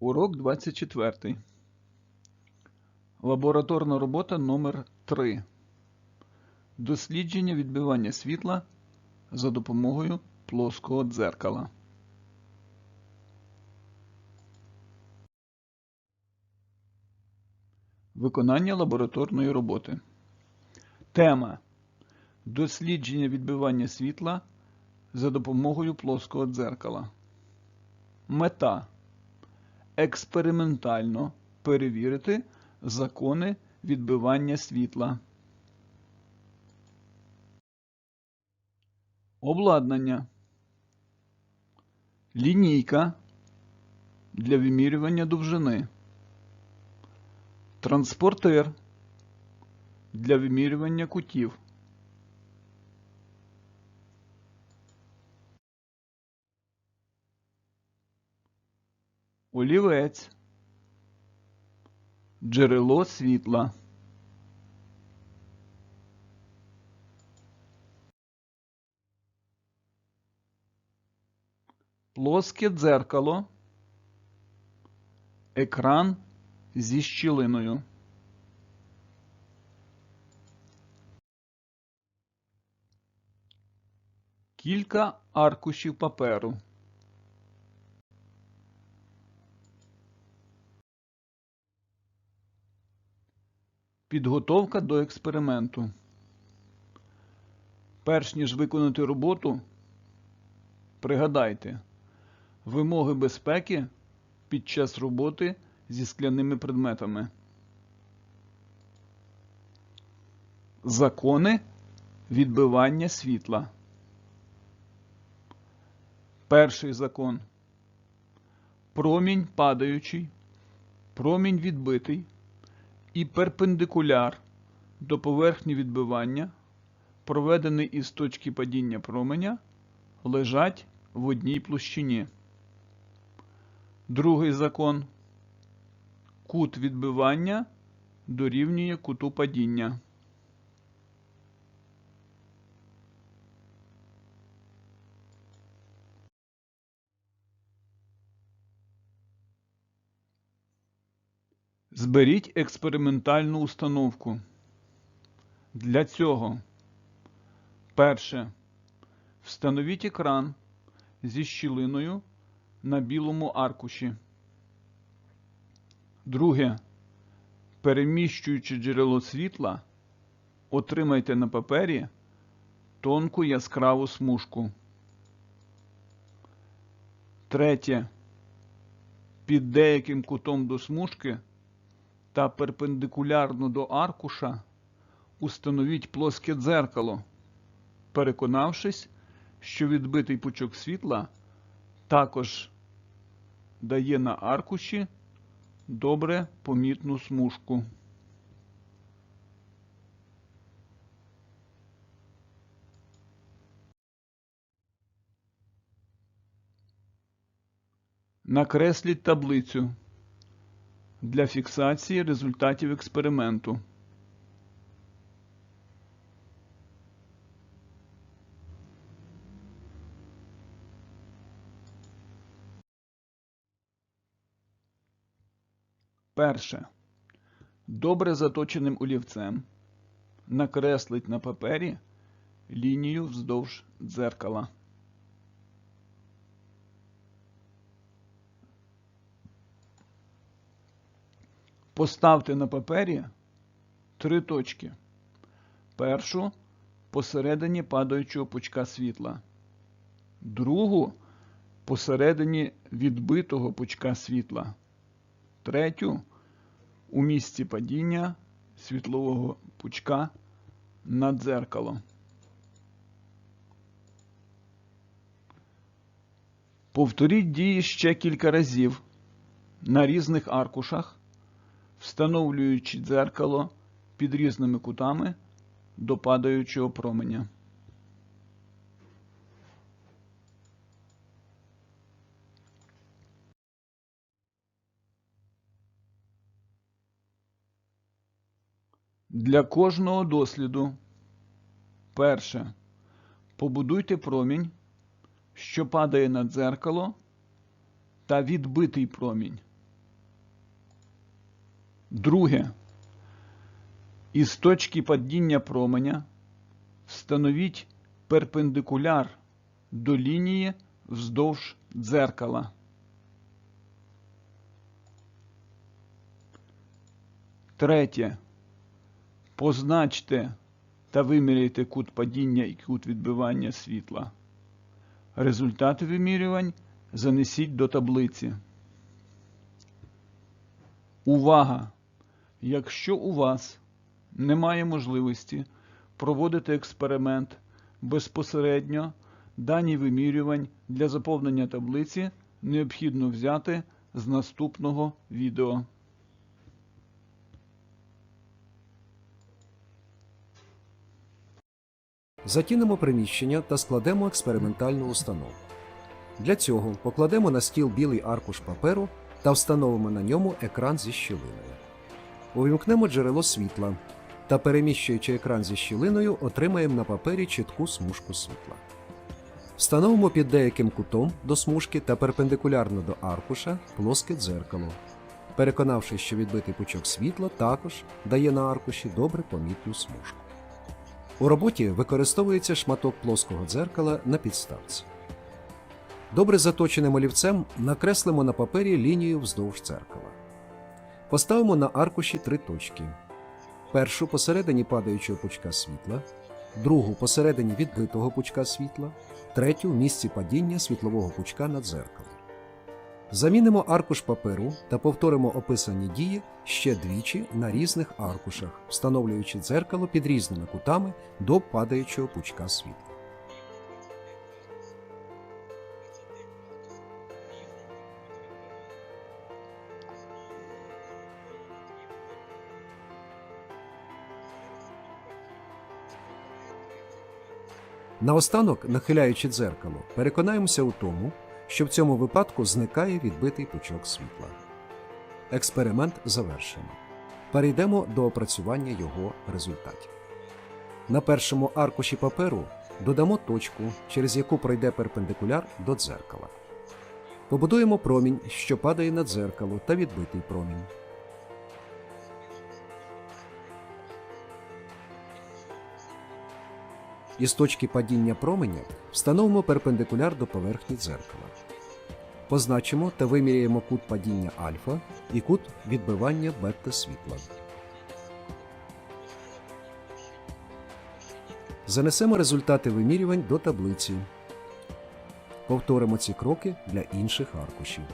Урок 24. Лабораторна робота номер 3 Дослідження відбивання світла за допомогою плоского дзеркала. Виконання лабораторної роботи. Тема Дослідження відбивання світла за допомогою плоского дзеркала. Мета експериментально перевірити закони відбивання світла. Обладнання. Лінійка для вимірювання довжини. Транспортер для вимірювання кутів. Олівець. Джерело світла. Плоске дзеркало. Екран зі щілиною. Кілька аркушів паперу. Підготовка до експерименту. Перш ніж виконати роботу, пригадайте вимоги безпеки під час роботи зі скляними предметами. Закони відбивання світла. Перший закон. Промінь падаючий, промінь відбитий і перпендикуляр до поверхні відбивання, проведений із точки падіння променя, лежать в одній площині. Другий закон. Кут відбивання дорівнює куту падіння. Зберіть експериментальну установку. Для цього перше. Встановіть екран зі щілиною на білому аркуші. Друге. Переміщуючи джерело світла, отримайте на папері тонку яскраву смужку. Третє. Під деяким кутом до смужки та перпендикулярно до аркуша установіть плоске дзеркало, переконавшись, що відбитий пучок світла також дає на аркуші добре помітну смужку. Накресліть таблицю для фіксації результатів експерименту. Перше. Добре заточеним олівцем накреслить на папері лінію вздовж дзеркала. Поставте на папері три точки. Першу посередині падаючого пучка світла, другу посередині відбитого пучка світла, третю у місці падіння світлового пучка на дзеркало. Повторіть дії ще кілька разів на різних аркушах встановлюючи дзеркало під різними кутами до падаючого променя. Для кожного досліду перше. Побудуйте промінь, що падає на дзеркало, та відбитий промінь Друге. Із точки падіння променя встановіть перпендикуляр до лінії вздовж дзеркала. Третє. Позначте та виміряйте кут падіння і кут відбивання світла. Результати вимірювань занесіть до таблиці. Увага! Якщо у вас немає можливості проводити експеримент безпосередньо, дані вимірювань для заповнення таблиці необхідно взяти з наступного відео. Затінемо приміщення та складемо експериментальну установу. Для цього покладемо на стіл білий аркуш паперу та встановимо на ньому екран зі щілиною. Увімкнемо джерело світла та, переміщуючи екран зі щілиною, отримаємо на папері чітку смужку світла. Встановимо під деяким кутом до смужки та перпендикулярно до аркуша плоске дзеркало, переконавшись, що відбитий пучок світла також дає на аркуші добре помітну смужку. У роботі використовується шматок плоского дзеркала на підставці. Добре заточеним олівцем накреслимо на папері лінію вздовж дзеркала. Поставимо на аркуші три точки: першу посередині падаючого пучка світла, другу посередині відбитого пучка світла, третю місці падіння світлового пучка на дзеркало. Замінимо аркуш паперу та повторимо описані дії ще двічі на різних аркушах, встановлюючи дзеркало під різними кутами до падаючого пучка світла. Наостанок, нахиляючи дзеркало, переконаємося у тому, що в цьому випадку зникає відбитий пучок світла. Експеримент завершено. Перейдемо до опрацювання його результатів. На першому аркуші паперу додамо точку, через яку пройде перпендикуляр до дзеркала. Побудуємо промінь, що падає на дзеркало, та відбитий промінь. Із точки падіння променя встановимо перпендикуляр до поверхні дзеркала. Позначимо та виміряємо кут падіння альфа і кут відбивання бета світла. Занесемо результати вимірювань до таблиці. Повторимо ці кроки для інших аркушів.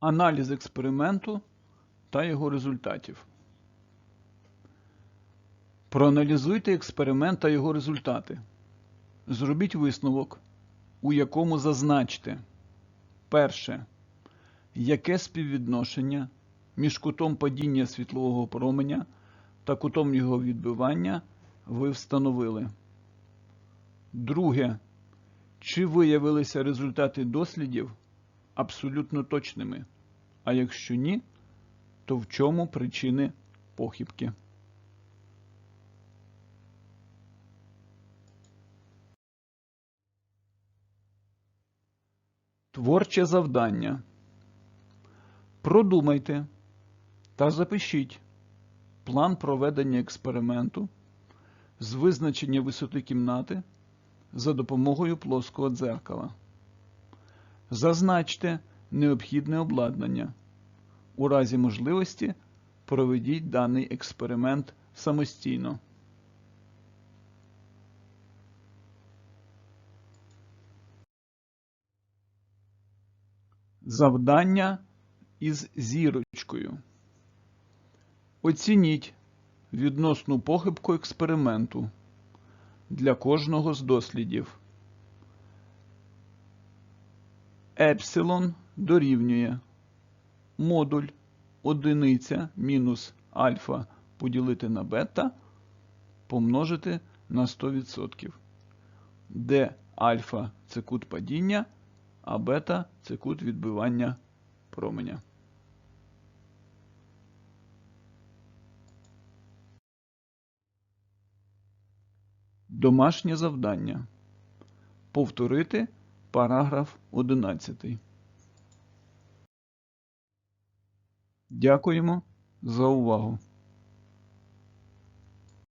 Аналіз експерименту та його результатів. Проаналізуйте експеримент та його результати. Зробіть висновок, у якому зазначте перше. Яке співвідношення між кутом падіння світлового променя та кутом його відбивання ви встановили? Друге. Чи виявилися результати дослідів абсолютно точними? А якщо ні, то в чому причини похибки? Творче завдання. Продумайте та запишіть план проведення експерименту з визначення висоти кімнати за допомогою плоского дзеркала. Зазначте необхідне обладнання. У разі можливості проведіть даний експеримент самостійно. Завдання із зірочкою. Оцініть відносну похибку експерименту для кожного з дослідів. Епсилон дорівнює модуль одиниця мінус альфа поділити на бета помножити на 100%, де альфа це кут падіння, а бета це кут відбивання променя. Домашнє завдання. Повторити параграф 11. Дякуємо за увагу.